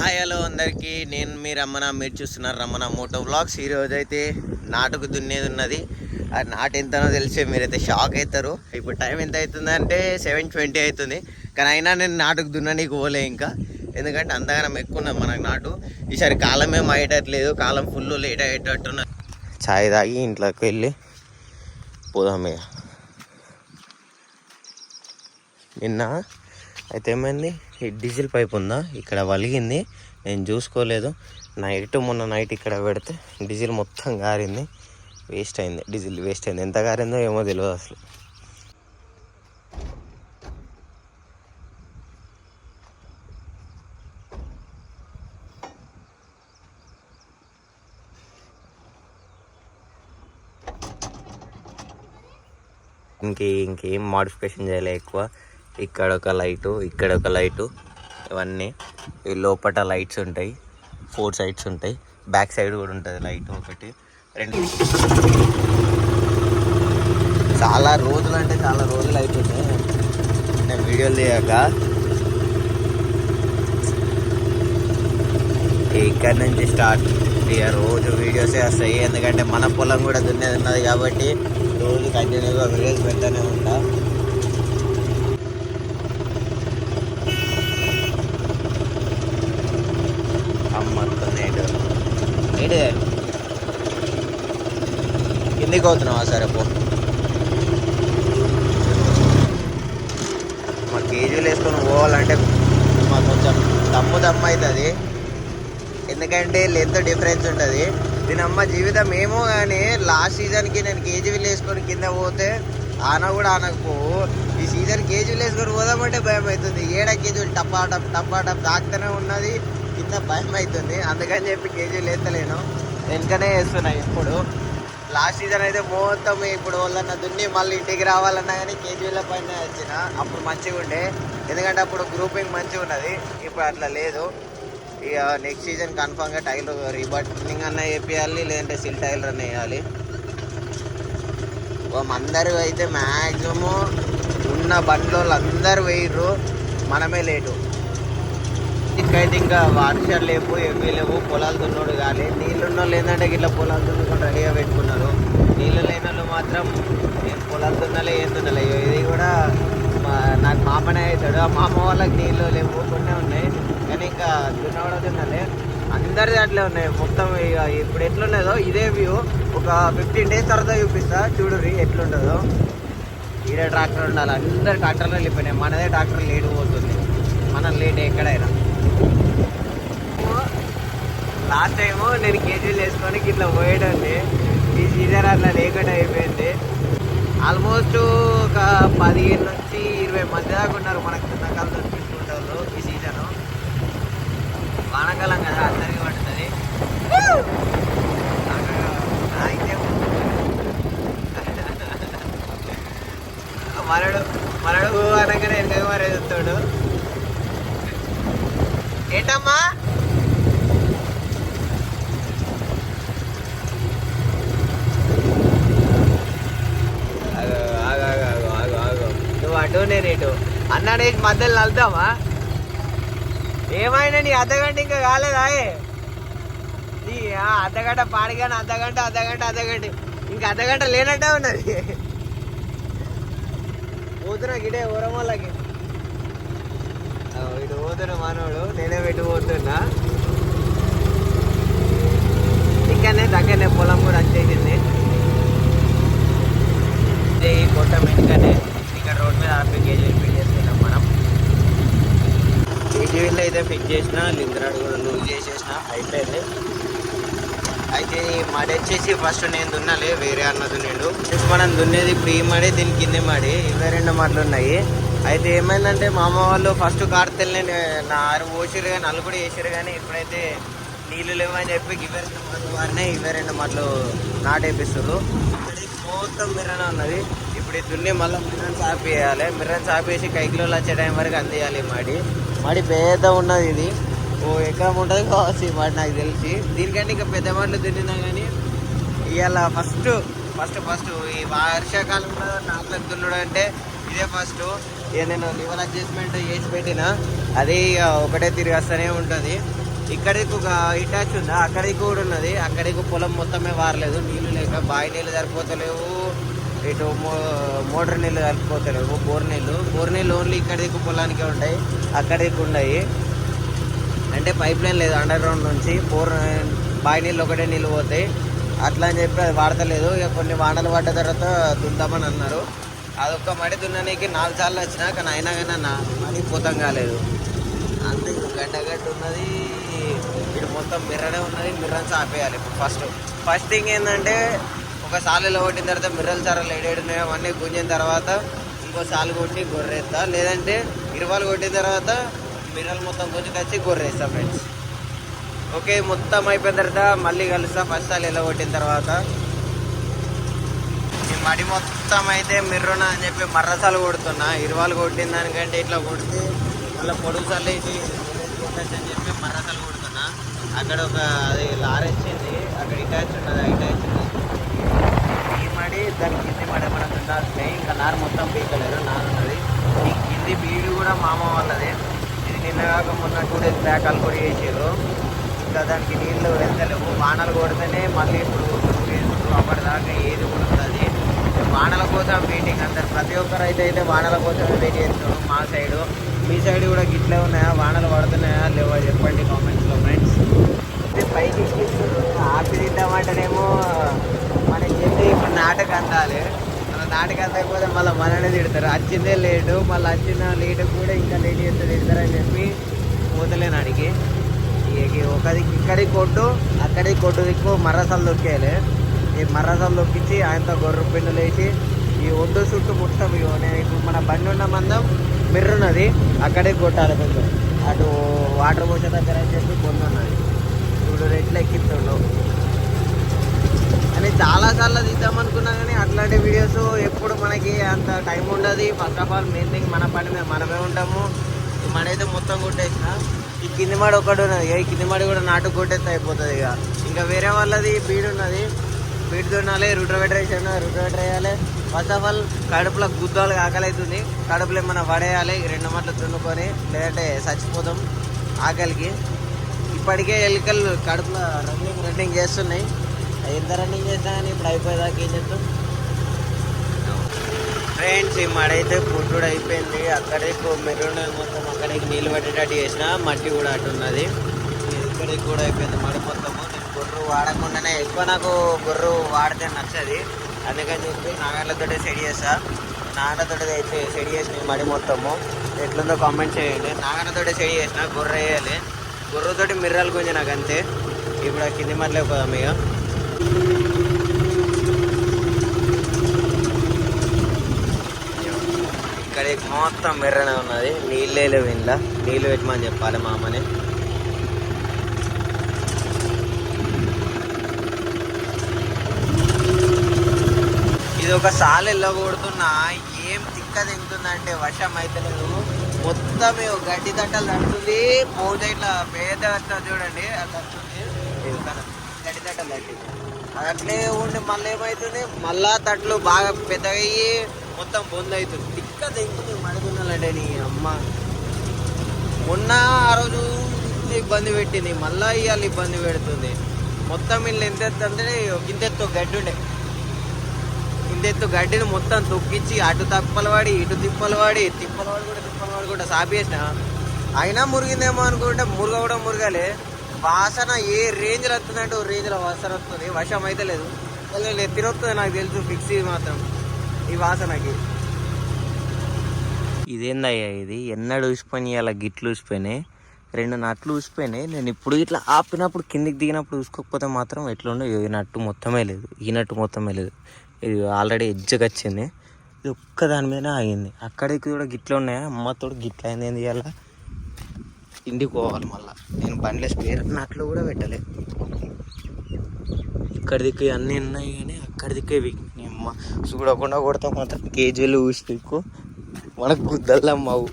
Hi hello అందరికీ. నేను మీ రమణ మీరు చూస్తున్నారు రమణ మోటో బ్లాగ్స్ ఈరోజు అయితే నాటుకు దున్నేది ఉన్నది. ఆ నాటు ఎంతనో తెలిసే మీరైతే షాక్ అవుతారు ఇప్పుడు టైం ఎంత అవుతుంది అంటే సెవెన్ ట్వంటీ అవుతుంది. కానీ అయినా నేను నాటుకు దున్ననీకి పోలే ఇంకా. ఎందుకంటే అంతగానం ఎక్కువ ఉన్నది మనకు నాటు. ఈసారి కాలం ఏం అయ్యేటట్లేదు. కాలం ఫుల్ లేట్ అయ్యేటట్టున్నది. ఛాయ్ తాగి ఇంట్లోకి వెళ్ళి పోదాం ఇక. నిన్న అయితే ఏమైంది? ఈ డీజిల్ పైప్ ఉందా? ఇక్కడ వలిగింది. నేను చూసుకోలేదు. నైట్ మొన్న నైట్ ఇక్కడ పెడితే డీజిల్ మొత్తం గారింది. వేస్ట్ అయింది. డీజిల్ వేస్ట్ అయింది. ఎంత గారిందో ఏమో తెలియదు అసలు. ఇంకే ఇంకేం మాడిఫికేషన్ చేయలే ఎక్కువ? ఇక్కడ ఒక లైటు ఇక్కడ ఒక లైటు. ఇవన్నీ ఈ లోపల లైట్స్ ఉంటాయి. ఫోర్ సైడ్స్ ఉంటాయి. బ్యాక్ సైడ్ కూడా ఉంటుంది లైట్ ఒకటి. రెండు. చాలా రోజులు అంటే చాలా రోజులు అవుతుంది నేను వీడియోలు తీయక. ఇక్కడ నుంచి స్టార్ట్. ఇక రోజు వీడియోసే వస్తాయి. ఎందుకంటే మన పొలం కూడా దున్నేది ఉన్నది కాబట్టి రోజు కంటిన్యూగా వీడియోస్ పెడతానే ఉంటా. అవుతున్నావా సరే పో. మా కేజీలు వేసుకొని పోవాలంటే మాకు కొంచెం దమ్ము దమ్ము అవుతుంది. ఎందుకంటే లెంత్ డిఫరెన్స్ ఉంటుంది. దీని అమ్మ జీవితం ఏమో కానీ లాస్ట్ సీజన్కి నేను కేజీలు వేసుకొని కింద పోతే ఆన కూడా ఆనకపోవు ఈ సీజన్ కేజీలు వేసుకొని పోదామంటే భయం అవుతుంది. ఏడ కేజీలు? టప్పా టప్ టప్పా టప్ ఉన్నది. కింద భయం అవుతుంది. అందుకని చెప్పి కేజీలు వేస్తలేను. వెనుకనే వేస్తున్నాయి ఇప్పుడు లాస్ట్ సీజన్ అయితే మొత్తం ఇప్పుడు వాళ్ళన్న దున్ని మళ్ళీ ఇంటికి రావాలన్నా కానీ కేజీల పైన వచ్చిన. అప్పుడు మంచిగా ఉండే. ఎందుకంటే అప్పుడు గ్రూపింగ్ మంచిగా ఉన్నది. ఇప్పుడు అట్లా లేదు. ఇక నెక్స్ట్ సీజన్ కన్ఫామ్గా టైలర్ రీబర్టింగ్ అన్న వేపియాలి లేదంటే సిల్ టైలర్ రన్ వేయాలి అందరూ అయితే మ్యాక్సిమం ఉన్న బండ్లో అందరూ వేయరు మనమే లేటు. ఇంకైతే ఇంకా వర్షాలు లేవు ఏమీ లేవు. పొలాలు దున్నోడు కానీ నీళ్ళు ఉన్న వాళ్ళు ఏంటంటే ఇట్లా పొలాలు దున్నుకొని రెడీగా పెట్టు నీళ్ళు లేని వాళ్ళు మాత్రం నేను పొలాలు దున్నలే ఏం దున్నలే. ఇది కూడా మా నాకు మామనే అవుతాడు ఆ మామ వాళ్ళకి నీళ్ళు లేవు కొన్ని ఉన్నాయి. కానీ ఇంకా దున్నవాడు దున్నలే. అందరి అట్లే ఉన్నాయి. మొత్తం ఇక ఇప్పుడు ఎట్లున్నదో ఇదే వ్యూ ఒక ఫిఫ్టీన్ డేస్ తర్వాత చూపిస్తా. చూడుర్రి ఎట్లుంటుందో ఈడే ట్రాక్టర్ ఉండాలి. అందరు ట్రాక్టర్లు వెళ్ళిపోయినాయి. మనదే ట్రాక్టర్ లేట్ పోతుంది. మనం లేట్ ఎక్కడైనా. లాస్ట్ టైము నేను కేజీలు వేసుకొని ఇట్లా పోయేటండి ఈ సీజన్ అట్లా లేకుండా అయిపోయింది. ఆల్మోస్ట్ ఒక పదిహేను నుంచి ఇరవై మంది దాకా ఉన్నారు మనకు చిన్నకాలతో చూసుకుంటారు ఈ సీజను వానకాలం కదా అందరికీ నువ్వు అటు నేను ఇటు. అన్నాడు మధ్యలో నలుతామా ఏమైనా నీ అర్ధగంట ఇంకా కాలేదా ఏ? నీ అర్ధగంట పాడిగానే అర్ధగంట అర్ధగంట అర్ధగంట. ఇంకా అర్ధగంట లేనట్టే ఉన్నది. పోతున్నా గిడే ఊరమోళ్ళకి ఇటు పోతున్నా మనోడు నేనే పెట్టి పోతున్నా. ఇక్కడనే దగ్గరనే పొలం కూడా వచ్చేసింది. ఈ కొట్ట వెనుకనే. ఇక్కడ రోడ్ మీద ఆర్పీ కేజీ ఫిట్ చేస్తున్నాం మనం. కేజీవీలు అయితే ఫిట్ చేసిన లింగరాడు కూడా లూజ్ చేసేసిన అయిపోయింది. అయితే ఈ మడి వచ్చేసి ఫస్ట్ నేను దున్నాలి వేరే అన్న దున్నాడు. మనం దున్నేది ఇప్పుడు ఈ మడి దీని కింది మడి ఇరవై రెండు మడలు ఉన్నాయి. అయితే ఏమైందంటే మా అమ్మ వాళ్ళు ఫస్ట్ కార్తెల్ని నా ఆరు పోసిరు కానీ నలుగుడు వేసారు కానీ ఇప్పుడైతే నీళ్ళు లేవని చెప్పి ఇవే రెండు మట్లు వారినే ఇవే రెండు మట్లు నాటేపిస్తారు మొత్తం మిరణ ఉన్నది. ఇప్పుడు దున్ని మళ్ళీ మిర్రన్స్ ఆపేయాలి మిర్రన్స్ ఆపేసి సాపేసి కైకిలో వచ్చే టైం వరకు అందేయాలి మాడి. మడి మడి పెద్ద ఉన్నది ఇది. ఓ ఎకరం ఉంటుంది కావచ్చు ఈ నాకు తెలిసి. దీనికంటే ఇంకా పెద్ద మాటలు దున్నినా కానీ ఇవాళ ఫస్ట్ ఫస్ట్ ఫస్ట్ ఈ వర్షాకాలంలో నాట్లకు దున్నడం అంటే ఇదే ఫస్ట్ ఇక నేను లివర్ అడ్జస్ట్మెంట్ చేసి పెట్టిన. అది ఇక ఒకటే తిరిగేస్తూనే ఉంటుంది. ఇక్కడికి ఒక ఇటాచ్ ఉందా? అక్కడికి కూడా ఉన్నది. అక్కడికి పొలం మొత్తమే వారలేదు. నీళ్ళు లేక బావి నీళ్ళు సరిపోతలేవు. ఇటు మో మోటార్ నీళ్ళు సరిపోతలేవు బోర్ నీళ్ళు. బోర్ నీళ్ళు ఓన్లీ ఇక్కడికి పొలానికే ఉంటాయి అక్కడికి ఉన్నాయి అంటే పైప్ లైన్ లేదు అండర్ గ్రౌండ్ నుంచి బోర్ బావి నీళ్ళు ఒకటే నీళ్ళు పోతాయి. అట్లా అని చెప్పి అది వాడతలేదు. ఇక కొన్ని వానలు పడ్డ తర్వాత దుందామని అన్నారు. అదొక్క మడి దున్ననీకి నాలుగు సార్లు వచ్చినా కానీ అయినా కానీ నా మడి పూతం కాలేదు. అంతే గడ్డ గడ్డ ఉన్నది ఇటు మొత్తం మిర్రనే ఉన్నది మిర్రన్స్ ఆపేయాలి ఇప్పుడు ఫస్ట్ ఫస్ట్ థింగ్ ఏంటంటే ఒక సాలులో కొట్టిన తర్వాత మిర్రలు సారాలు ఏడేడున్నాయో అవన్నీ గుంజిన తర్వాత ఇంకో సాలు కొట్టి గొర్రెస్తా లేదంటే ఇరవాలు కొట్టిన తర్వాత మిర్రలు మొత్తం గుంజుకొచ్చి గొర్రెస్తా ఫ్రెండ్స్ ఓకే మొత్తం అయిపోయిన తర్వాత మళ్ళీ కలుస్తా. ఫస్ట్ సాలు ఎలా కొట్టిన తర్వాత ఈ మడి మొత్తం అయితే మిర్రున అని చెప్పి మర్రసాలు కొడుతున్నా. ఇరవాలు కొట్టిన దానికంటే ఇట్లా కొడితే మళ్ళీ పొడుగు సార్లు వేసి కొట్టచ్చు అని చెప్పి మర్రసాలు కొడుతున్నా. అక్కడ ఒక అది లారీ వచ్చింది. అక్కడ ఇటాచ్ ఉన్నది ఇటాచ్ ఉన్నది. మడి దాని కింది మడి మనకు ఇంకా నారు మొత్తం పీకలేదు నారు ఉన్నది. ఈ కింది బీడు కూడా మామ వాళ్ళది. ఇది నిన్న కాక మొన్న టూ డేస్ బ్యాక్ కూడా వేసారు ఇంకా దానికి నీళ్ళు వెళ్తలేవు. వానలు కొడితేనే మళ్ళీ ఇప్పుడు అప్పటిదాకా ఏది కూడా ఉంటుంది వానల కోసం వెయిటింగ్ అందరు ప్రతి ఒక్కరు అయితే అయితే వానల కోసం వెయిట్ చేస్తున్నాం మా సైడు మీ సైడ్ కూడా గిట్లే ఉన్నాయా? వానలు పడుతున్నాయా? లేవా? చెప్పండి కామెంట్స్లో ఫ్రెండ్స్ పైకి ఎక్కిస్తున్నారు ఆపి తింటామంటేనేమో మనకి ఏంటి ఇప్పుడు నాటకం అందాలి మన నాటకం అందకపోతే మళ్ళీ మననే తిడతారు. వచ్చిందే లేటు మళ్ళీ వచ్చిన లేటు కూడా ఇంకా లేట్ చేస్తే తిడతారని చెప్పి పోతలేను అడిగి ఒకదికి ఇక్కడికి కొట్టు అక్కడికి కొట్టు దిక్కు మర్రసాలు దొక్కేయాలి ఈ మర్రసాలు దొక్కించి ఆయనతో గొర్రె పిన్నులు వేసి ఈ ఒడ్డు చుట్టూ మొత్తం ఇగో నేను ఇప్పుడు మన బండి ఉన్న మందం మిర్రు ఉన్నది అక్కడికి కొట్టాలి కొంచెం. అటు వాటర్ పోసే దగ్గర అని చెప్పి పొందున్నది ఇప్పుడు రెట్లు ఎక్కిస్తుండవు అని చాలా సార్లు తీద్దాం అనుకున్నా కానీ అట్లాంటి వీడియోస్ ఎప్పుడు మనకి అంత టైం ఉండదు. First of all main thing మన పని మనమే ఉంటాము. మనైతే మొత్తం కొట్టేసిన ఈ కింది మాడి ఒకటి ఉన్నది. ఈ కింది మాడి కూడా నాటు కొట్టేస్తే అయిపోతుంది ఇక. ఇంకా వేరే వాళ్ళది బీడ్ ఉన్నది. బీడ్ దున్నాలి రూట్రవేటర్ వేసాను రూట్రవేటర్ వేయాలి. ఫస్ట్ ఆఫ్ ఆల్ కడుపులో గుద్దాలు ఆకలి అవుతుంది కడుపులో ఏమైనా పడేయాలి రెండు మట్లు దున్నుకొని లేదంటే చచ్చిపోతాం ఆకలికి. ఇప్పటికే ఎలుకలు కడుపులో రన్నింగ్ రన్నింగ్ చేస్తున్నాయి. అయిన తర్వాత రన్నింగ్ చేసినా కానీ ఇప్పుడు అయిపోయేదాకా ఏం చెప్తాం ఫ్రెండ్స్ ఈ మడ అయితే పుట్టుడు అయిపోయింది. అక్కడే మెరూన్ మొత్తం అక్కడికి నీళ్ళు పట్టేటట్టు చేసిన మట్టి కూడా అటు ఉన్నది. ఇక్కడికి కూడా అయిపోయింది మడి మొత్తము. నేను గొర్రు వాడకుండానే ఎక్కువ నాకు గొర్రు వాడితే నచ్చది. అందుకని చెప్పి నాగర్లతోటే సెట్ చేస్తా. నాగర్లతోటి అయితే సెట్ చేసిన మడి మొత్తము. ఎట్లుందో కామెంట్ చేయండి. నాగర్లతోటి సెట్ చేసిన గొర్రె వేయాలి. గొర్రెతోటి మిర్రలు కొంచెం నాకు అంతే ఇప్పుడు కింది మట్లే పోదాం ఇక ఇక్కడ మొత్తం మెర్రనే ఉన్నది. నీళ్ళే లేవు ఇంట్లో నీళ్ళు పెట్టమని చెప్పాలి మా అమ్మని. ఇది ఒక సాలు కొడుతున్నా ఏం తిక్క తింటుందంటే వర్షం అయితే లేదు. మొత్తం గడ్డి తట్టలు తడుతుంది. మూడు ఇట్లా పేద చూడండి. అది తడుతుంది. గడ్డి తట్టలు తట్టింది. అట్లే ఉండి మళ్ళీ ఏమవుతుంది మళ్ళా తట్లు బాగా పెద్దగయ్యి మొత్తం బొంద అవుతుంది తిక్క తింటుంది మడుగున్నాలంటే నీ అమ్మ. మొన్న ఆ రోజు ఇబ్బంది పెట్టింది. మళ్ళా ఇవాళ ఇబ్బంది పెడుతుంది. మొత్తం ఇల్లు ఎంత అంటే ఇంతెత్తు గడ్డి ఉండే ఇంతెత్తు గడ్డిని మొత్తం తొక్కించి అటు తప్పలు వాడి ఇటు తిప్పలు వాడి తిప్పలు వాడి కూడా తిప్పలు వాడి కూడా సాపేసిన. అయినా మురిగిందేమో అనుకుంటే మురగ కూడా మురగాలే. వాసన ఏ రేంజ్లో వస్తుందంటే ఓ రేంజ్లో వాసన వస్తుంది. వర్షం అయితే లేదు. లేదు నాకు తెలుసు ఫిక్స్ మాత్రం. ఈ వాసనకి. ఇదేందయ్యా ఇది? ఎన్నడు ఊసిపోయినాయి అలా గిట్లు ఊసిపోయినాయి. రెండు నట్లు ఊసిపోయినాయి. నేను ఇప్పుడు ఇట్లా ఆపినప్పుడు కిందికి దిగినప్పుడు చూసుకోకపోతే మాత్రం ఎట్లుండో ఈ నట్టు మొత్తమే లేదు. ఈ నట్టు మొత్తమే లేదు. ఇది ఆల్రెడీ ఎజ్జకి వచ్చింది. ఇది ఒక్క దాని మీదనే ఆగింది. అక్కడికి కూడా గిట్లు ఉన్నాయా? అమ్మతో గిట్ల అయింది ఏంది ఇవాళ పోవాలి మళ్ళా. నేను బండ్లో స్పేర్ నట్లు కూడా పెట్టలే. ఇక్కడ దిక్కు అన్నీ ఉన్నాయి కానీ అక్కడ దిక్కే అమ్మ చూడకుండా కొడతాం మాత్రం కేజీలు ఊసి దిక్కు మనకు గుద్దల్లా అమ్మవు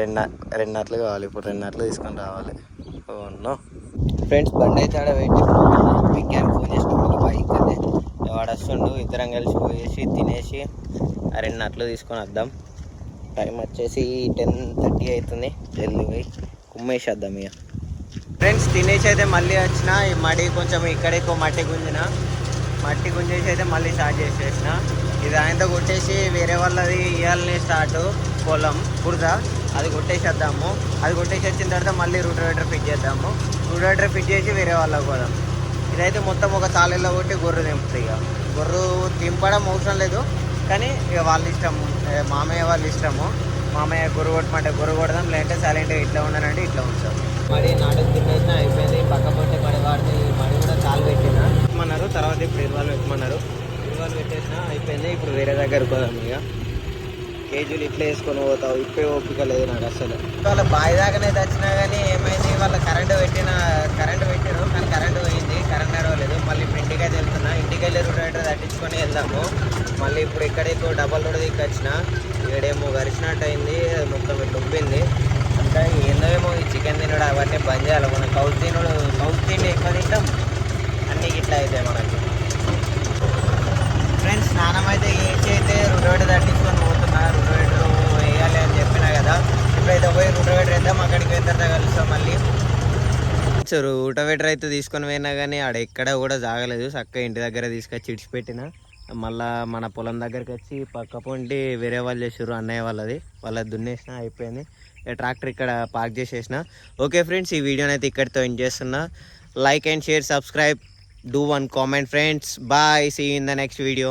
రెండు రెండు కావాలి. ఇప్పుడు రెండట్లు తీసుకొని రావాలి. ఓన్నో ఫ్రెండ్స్ బండి అయితే ఆడ వెయిట్ విజ్ఞాన్ ఫోన్ చేసిన బైక్ అదే. వాడు వస్తుండు ఇద్దరం కలిసి పోయేసి తినేసి ఆ రెండు అట్లు తీసుకొని వద్దాం. టైం వచ్చేసి టెన్ థర్టీ అవుతుంది. జల్దీ పోయి కుమ్మేసేద్దాం ఇక. ఫ్రెండ్స్ తినేసి అయితే మళ్ళీ వచ్చిన ఈ మడి కొంచెం ఇక్కడ ఎక్కువ మట్టి గుంజిన. మట్టి గుంజేసి అయితే మళ్ళీ స్టార్ట్ చేసేసిన. ఇది ఆయనతో కొట్టేసి వేరే వాళ్ళది ఇవ్వాలని స్టార్ట్ పొలం బురద అది కొట్టేసేద్దాము. అది కొట్టేసి వచ్చిన తర్వాత మళ్ళీ రూటవేటర్ ఫిట్ చేద్దాము. రూటవేటర్ ఫిట్ చేసి వేరే వాళ్ళకి పోదాం. ఇదైతే మొత్తం ఒక తాళిలో కొట్టి గొర్రె దింపుతుంది ఇక. గొర్రె దింపడం అవసరం లేదు. కానీ ఇక వాళ్ళ ఇష్టం మామయ్య వాళ్ళ ఇష్టము. మామయ్య గొర్రె కొట్టమంటే గొర్రె కొడదాం లేదంటే సైలెంట్గా ఇట్లా ఉండనంటే ఇట్లా ఉంచాం మరి నాటుకు తినేసిన అయిపోయింది. పక్క పొట్టే మడి వాడితే మడి కూడా కాలు పెట్టిన. పెట్టమన్నారు తర్వాత ఇప్పుడు ఇరవాలు పెట్టమన్నారు ఇరవాలు పెట్టేసిన అయిపోయింది. ఇప్పుడు వేరే దగ్గరకు పోదాం ఇక. కేజీలు ఇట్లా వేసుకొని పోతావు. ఇప్పే ఓపిక లేదు నాకు అసలు. వాళ్ళ బావి దాకానే వచ్చినా కానీ ఏమైంది? వాళ్ళ కరెంటు పెట్టిన కరెంటు పెట్టారు కానీ కరెంటు పోయింది. కరెంట్ నడవలేదు. మళ్ళీ ఇప్పుడు ఇంటికి అయితే వెళ్తున్నా. ఇంటికి వెళ్ళి రూటర్ తట్టించుకొని వెళ్దాము. మళ్ళీ ఇప్పుడు ఇక్కడేకో డబల్ రోడ్ దిక్కొచ్చిన ఈడేమో గరిచినట్టు అయింది అది మొత్తం ఇట్లా ఉబ్బింది. ఇంకా ఏందో ఏమో ఈ చికెన్ తినడం అవన్నీ బంద్ చేయాలి. మనం సౌత్ తినడు సౌత్ తిండి ఎక్కువ తింటాం. అన్నీ ఇట్లా అవుతాయి మనకి. ఫ్రెండ్స్ స్నానం అయితే ఏడ్చి అయితే రుటోవేటర్ తట్టించుకొని పోతున్నా రుటోవేటర్ వేయాలి అని చెప్పినా కదా ఇప్పుడైతే పోయి రుటోవేటర్ వేద్దాం అక్కడికి పోయిన తర్వాత కలుస్తాం మళ్ళీ. సో రూటవేటర్ అయితే తీసుకొని పోయినా కానీ ఆడ ఎక్కడ కూడా జాగలేదు. చక్కగా ఇంటి దగ్గర తీసుకొచ్చి ఇడిచిపెట్టిన. మళ్ళా మన పొలం దగ్గరికి వచ్చి పక్క పొంటి వేరే వాళ్ళు చేసారు అన్నయ్య వాళ్ళది. వాళ్ళది దున్నేసిన అయిపోయింది. ట్రాక్టర్ ఇక్కడ పార్క్ చేసేసిన. ఓకే ఫ్రెండ్స్ ఈ వీడియోని అయితే ఇక్కడితో ఎండ్ చేస్తున్నా. Like and share subscribe do one comment friends bye see in the next video